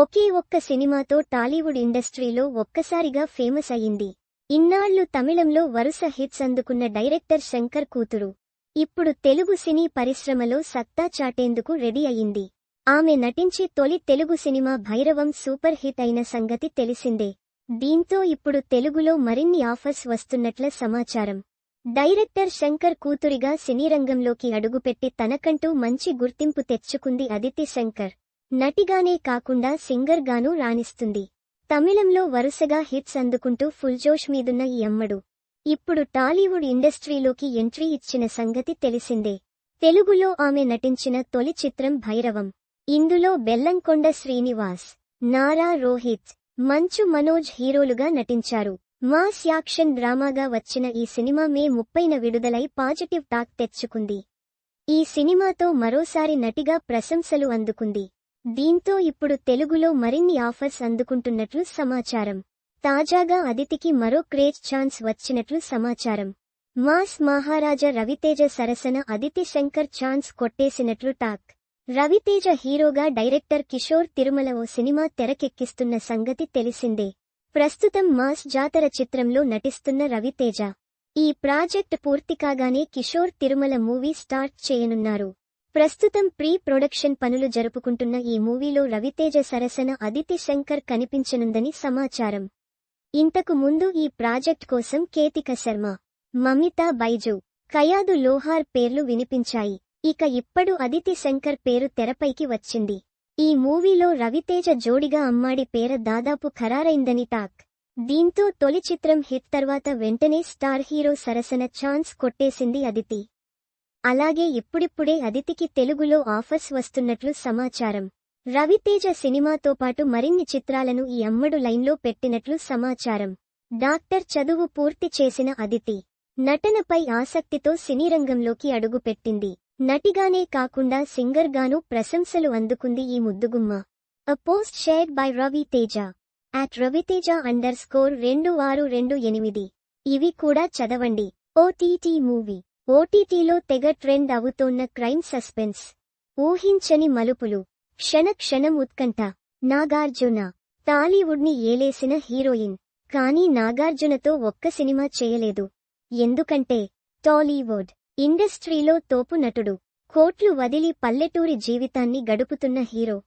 ఒకే ఒక్క సినిమాతో టాలీవుడ్ ఇండస్ట్రీలో ఒక్కసారిగా ఫేమస్ అయింది. ఇన్నాళ్ళు తమిళంలో వరుస హిట్స్ అందుకున్న డైరెక్టర్ శంకర్ కూతురు. ఇప్పుడు తెలుగు సినీ పరిశ్రమలో సత్తా చాటేందుకు రెడీ అయింది. ఆమె నటించే తొలి Telugu cinema Bhairavam super hit అయిన సంగతి తెలిసిందే. దీంతో ఇప్పుడు తెలుగులో మరిన్ని ఆఫర్స్ వస్తున్నట్ల సమాచారం. డైరెక్టర్ శంకర్ కూతురిగా సినీ రంగంలోకి అడుగుపెట్టి తనకంటూ మంచి గుర్తింపు తెచ్చుకుంది అదితి శంకర్. నటిగానే కాకుండా సింగర్గానూ రాణిస్తుంది. తమిళంలో వరుసగా హిట్స్ అందుకుంటూ ఫుల్జోష్ మీదున్న ఈ అమ్మడు. ఇప్పుడు టాలీవుడ్ ఇండస్ట్రీలోకి ఎంట్రీ ఇచ్చిన సంగతి తెలిసిందే. తెలుగులో ఆమె నటించిన తొలి చిత్రం భైరవం. ఇందులో బెల్లంకొండ శ్రీనివాస్ నారా రోహిత్ మంచు మనోజ్ హీరోలుగా నటించారు. మాస్ యాక్షన్ డ్రామాగా వచ్చిన ఈ సినిమా మే ముప్పైన విడుదలై పాజిటివ్ టాక్ తెచ్చుకుంది. ఈ సినిమాతో మరోసారి నటిగా ప్రశంసలు అందుకుంది. దీంతో ఇప్పుడు తెలుగులో మరిన్ని ఆఫర్స్ అందుకుంటున్నట్లు సమాచారం. తాజాగా అదితికి మరో క్రేజ్ ఛాన్స్ వచ్చినట్లు సమాచారం. మాస్ మహారాజా రవితేజ సరసన అదితి శంకర్ ఛాన్స్ కొట్టేసినట్లు టాక్. రవితేజ హీరోగా డైరెక్టర్ కిషోర్ తిరుమల ఓ సినిమా తెరకెక్కిస్తున్న సంగతి తెలిసిందే. ప్రస్తుతం మాస్ జాతర చిత్రంలో నటిస్తున్న రవితేజ. ఈ ప్రాజెక్ట్ పూర్తికాగానే కిషోర్ తిరుమల మూవీ స్టార్ట్ చేయనున్నారు. ప్రస్తుతం ప్రీ ప్రొడక్షన్ పనులు జరుపుకుంటున్న ఈ మూవీలో రవితేజ సరసన అదితి శంకర్ కనిపించనుందని సమాచారం. ఇంతకు ముందు ఈ ప్రాజెక్ట్ కోసం కేతిక శర్మ మమితా బైజు కయాదు లోహార్ పేర్లు వినిపించాయి. ఇక ఇప్పుడు అదితి శంకర్ పేరు తెరపైకి వచ్చింది. ఈ మూవీలో రవితేజ జోడిగా అమ్మాడి పేర దాదాపు ఖరారైందని టాక్. దీంతో తొలి చిత్రం హిట్ తర్వాత వెంటనే స్టార్ హీరో సరసన ఛాన్స్ కొట్టేసింది అదితి అలాగే ఇప్పుడిప్పుడే అదితికి తెలుగులో ఆఫర్స్ వస్తున్నట్లు సమాచారం. రవితేజ సినిమాతో పాటు మరిన్ని చిత్రాలను ఈ అమ్మడు లైన్లో పెట్టినట్లు సమాచారం. డాక్టర్ చదువు పూర్తి చేసిన అదితి. నటనపై ఆసక్తితో సినీరంగంలోకి అడుగుపెట్టింది. నటిగానే కాకుండా సింగర్గానూ ప్రశంసలు అందుకుంది ఈ ముద్దుగుమ్మ. A post shared by Ravi Teja at Ravi Teja underscore రెండు ఆరు రెండు ఎనిమిది. ఇవి కూడా చదవండి. OTT movie. ఓటీటీలో తెగ ట్రెండ్ అవుతోన్న క్రైమ్ సస్పెన్స్. ఊహించని మలుపులు. క్షణ క్షణం ఉత్కంఠ. నాగార్జున. టాలీవుడ్ని ఏలేసిన హీరోయిన్. కానీ నాగార్జునతో ఒక్క సినిమా చేయలేదు. ఎందుకంటే టాలీవుడ్ ఇండస్ట్రీలో తోపు నటుడు. కోట్లు వదిలి పల్లెటూరి జీవితాన్ని గడుపుతున్న హీరో.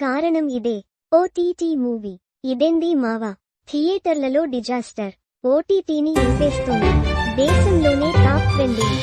కారణం ఇదే. OTT movie. ఇదెంది మావా? థియేటర్లలో డిజాస్టర్. ఓటీటీని ఇంపేస్తోంది దేశంలోనే టాప్ ట్రెండింగ్